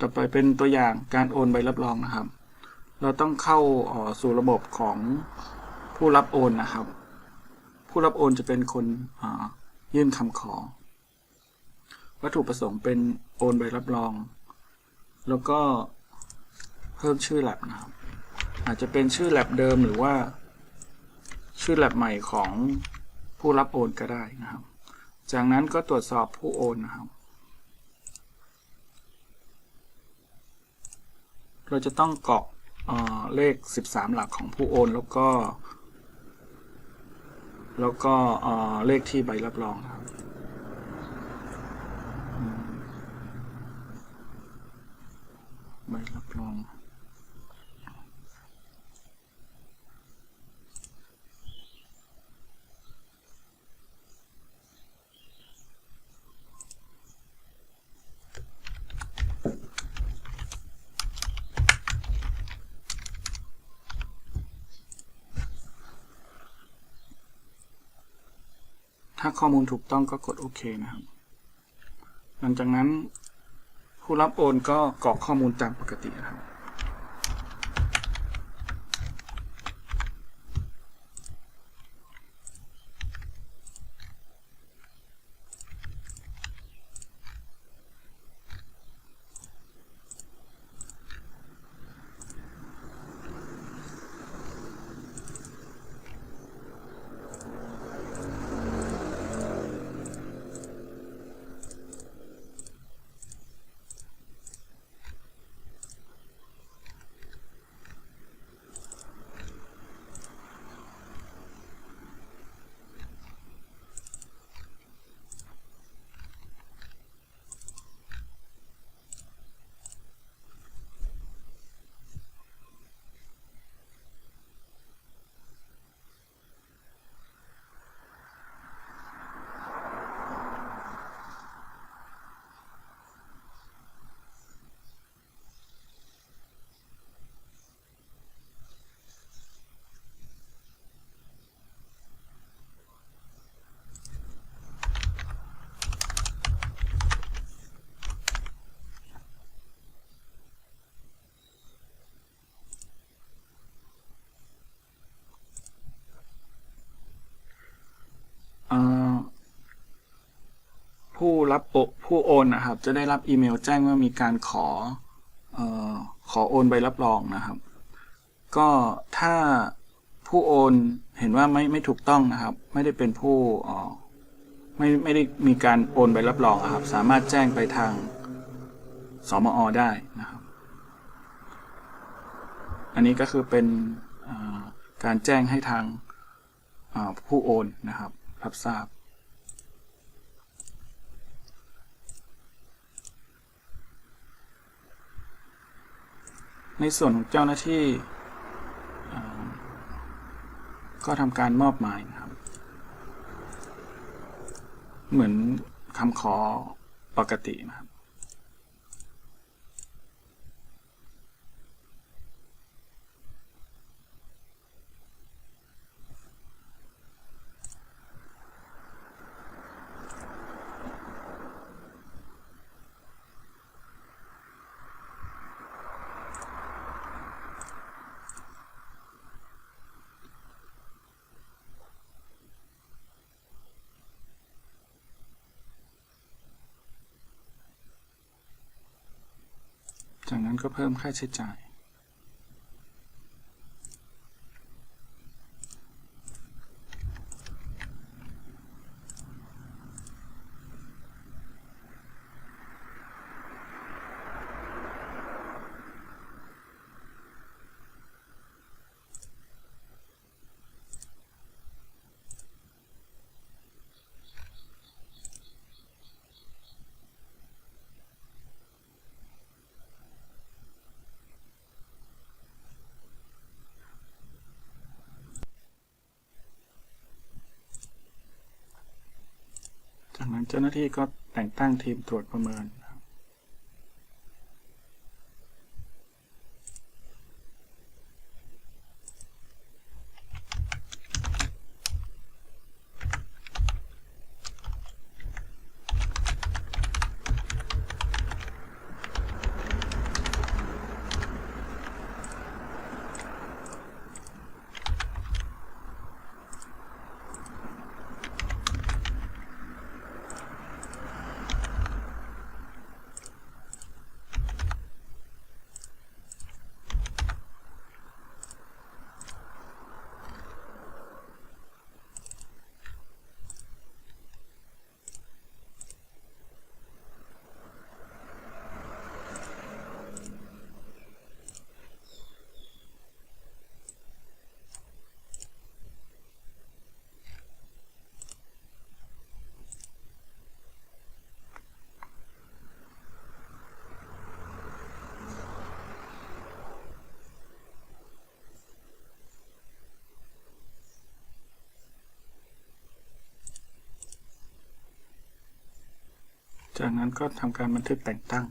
ต่อไปเป็นตัวอย่างการโอนใบรับรองนะครับ เราต้องเข้าสู่ระบบของผู้รับโอนนะครับ ผู้รับโอนจะเป็นคนยื่นคำขอ วัตถุประสงค์เป็นโอนใบรับรอง แล้วก็เพิ่มชื่อแลบนะครับ อาจจะเป็นชื่อแลบเดิมหรือว่า ชื่อแลบใหม่ของผู้รับโอนก็ได้นะครับ จากนั้นก็ตรวจสอบผู้โอนนะครับ เราจะต้องกรอกเเลข 13 หลักของผู้โอน แล้วก็ แล้วก็เเลขที่ใบรับรองครับอืมใบรับรอง ถ้า ข้อมูลถูกต้องก็กดโอเคนะครับ หลังจากนั้นผู้รับโอนก็กรอกข้อมูลตามปกตินะครับ เอ่อ ผู้รับโอผู้โอนนะครับ จะได้รับอีเมลแจ้งว่ามีการขอออขอโอนใบรับรองนะครับ ก็ถ้าผู้โอนเห็นว่าไม่ไม่ถูกต้องนะครับ ไม่ได้เป็นผู้ไม่ไม่ได้มีการโอนใบรับรองครับ สามารถแจ้งไปทางสมอได้นะครับ อันนี้ก็คือเป็นการแจ้งให้ทางผู้โอนนะครับ รับทราบ ในส่วนของเจ้าหน้าที่ก็ทำการมอบหมายนะครับ เหมือนคำขอปกตินะครับ จากนั้นก็เพิ่มค่าใช้จ่าย เจ้าหน้าที่ก็แต่งตั้งทีมตรวจประเมิน จากนั้นก็ทำการบันทึกแต่งตั้ง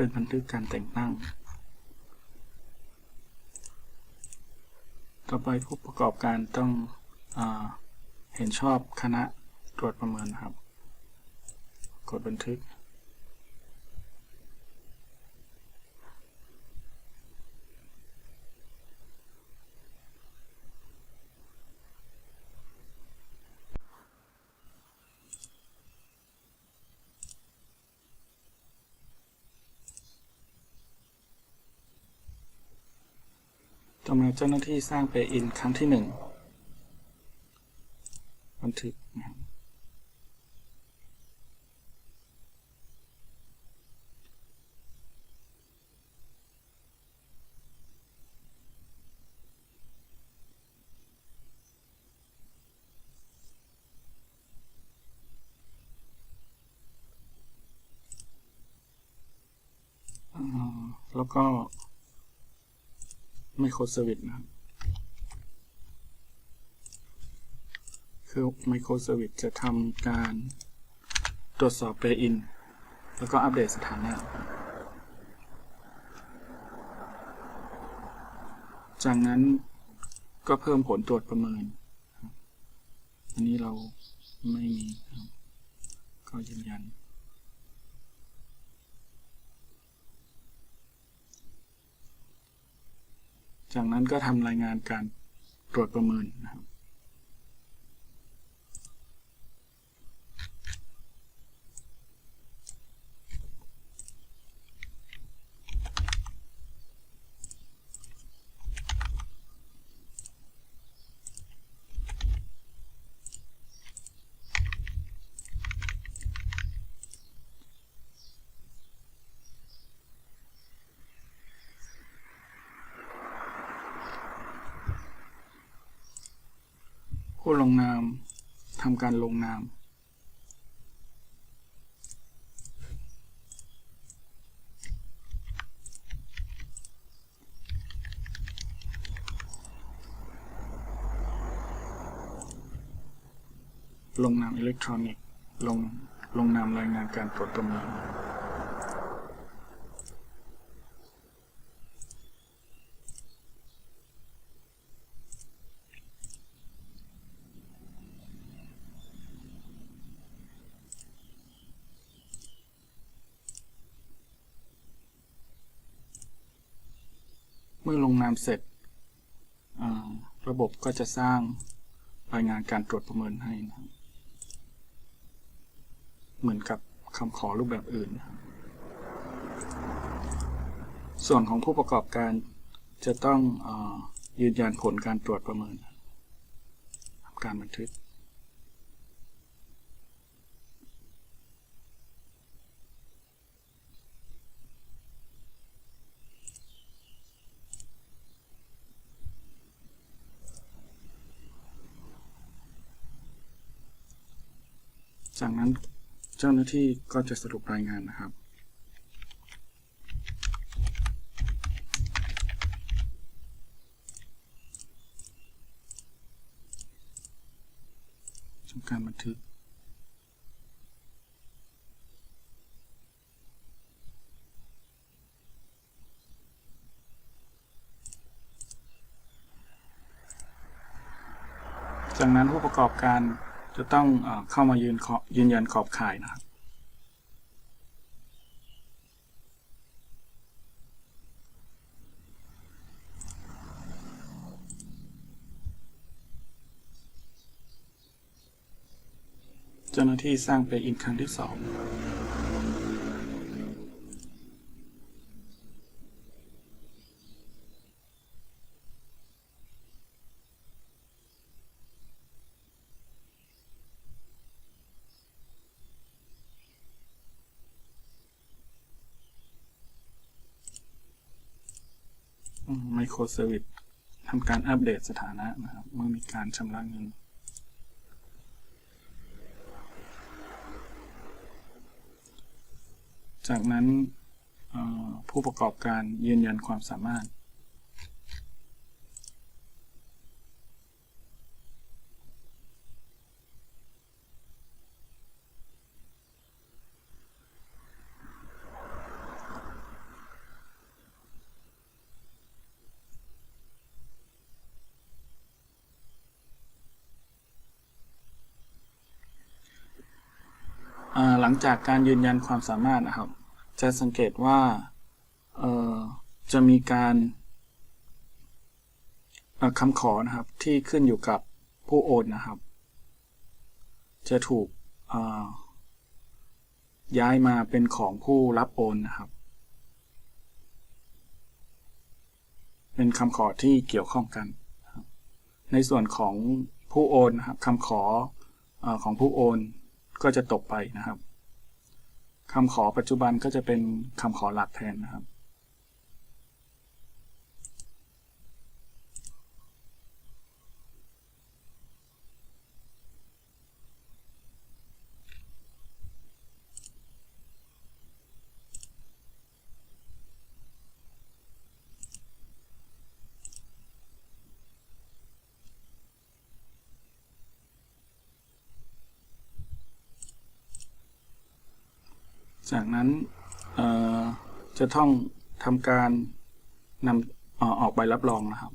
เป็นบันทึกการแต่งตั้ง ต่อไปผู้ประกอบการต้องอเห็นชอบคณะตรวจประเมินครับ กดบันทึก เจ้าหน้าที่สร้าง Pay in ครั้งที่หนึ่งบันทึกนะครับแล้วก็ ไมโครเซอร์วิสนะครับ คือไมโครเซอร์วิสจะทำการตรวจสอบ Pay in แล้วก็อัปเดตสถานะ จากนั้นก็เพิ่มผลตรวจประเมิน อันนี้เราไม่มีก็ยืนยัน จากนั้นก็ทำรายงานการตรวจประเมินนะครับ ผู้ลงนามทำการลงนาม ลงนามอิเล็กทรอนิกส์ลงลงนามรายงานการตรวจประเมินเมื่อลงนามเสร็จ ระบบก็จะสร้างรายงานการตรวจประเมินให้นะครับเหมือนกับคำขอรูปแบบอื่นนะครับส่วนของผู้ประกอบการจะต้องอยืนยันผลการตรวจประเมินทำการบันทึกนั้น เจ้าหน้าที่ก็จะสรุปรายงานนะครับคำการบันทึกจากนั้นผู้ประกอบการ จะต้องเข้ามายืนยืนยันขอบข่ายนะครับ เจ้าหน้าที่สร้างเปอินครั้งที่สอง ไมโครเซอร์วิสทำการอัปเดตสถานะนะครับ เมื่อมีการชำระเงินจากนั้นผู้ประกอบการยืนยันความสามารถ ลังจากการยืนยันความสามารถนะครับ จะสังเกตว่าจะมีการคำขอนะครับที่ขึ้นอยู่กับผู้โอนนะครับ จะถูกย้ายมาเป็นของผู้รับโอนนะครับ เป็นคำขอที่เกี่ยวข้องกัน ในส่วนของผู้โอนนะครับคำขออของผู้โอนก็จะตกไปนะครับ คำขอปัจจุบันก็จะเป็นคำขอหลักแทนนะครับ จากนั้นจะต้องทำการนำออกใบรับรองนะครับ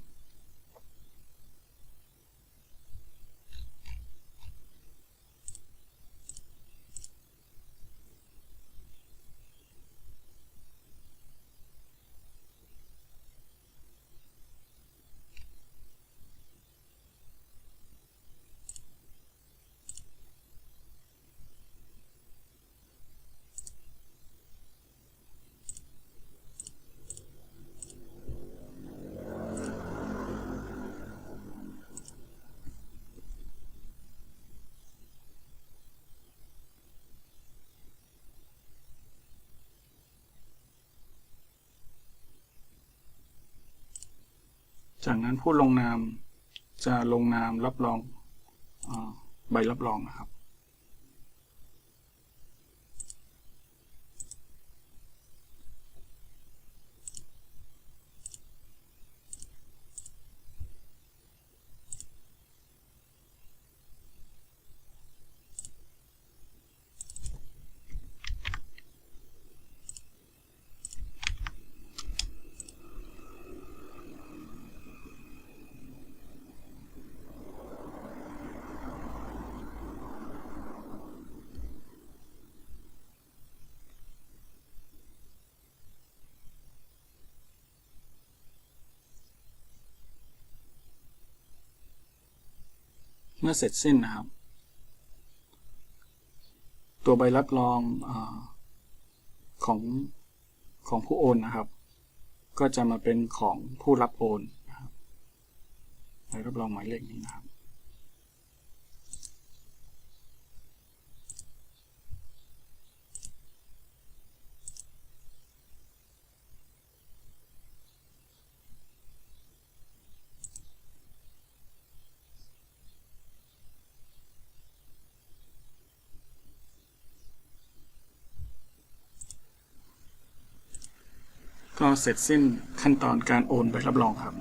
จากนั้นผู้ลงนามจะลงนามรับรองอใบรับรองนะครับ เมื่อเสร็จสิ้นนะครับ ตัวใบรับรองอของของผู้โอนนะครับ ก็จะมาเป็นของผู้รับโอนนะครับใบรับรองหมายเลขนี้นะครับ ก็เสร็จสิ้นขั้นตอนการโอนใบรับรองครับ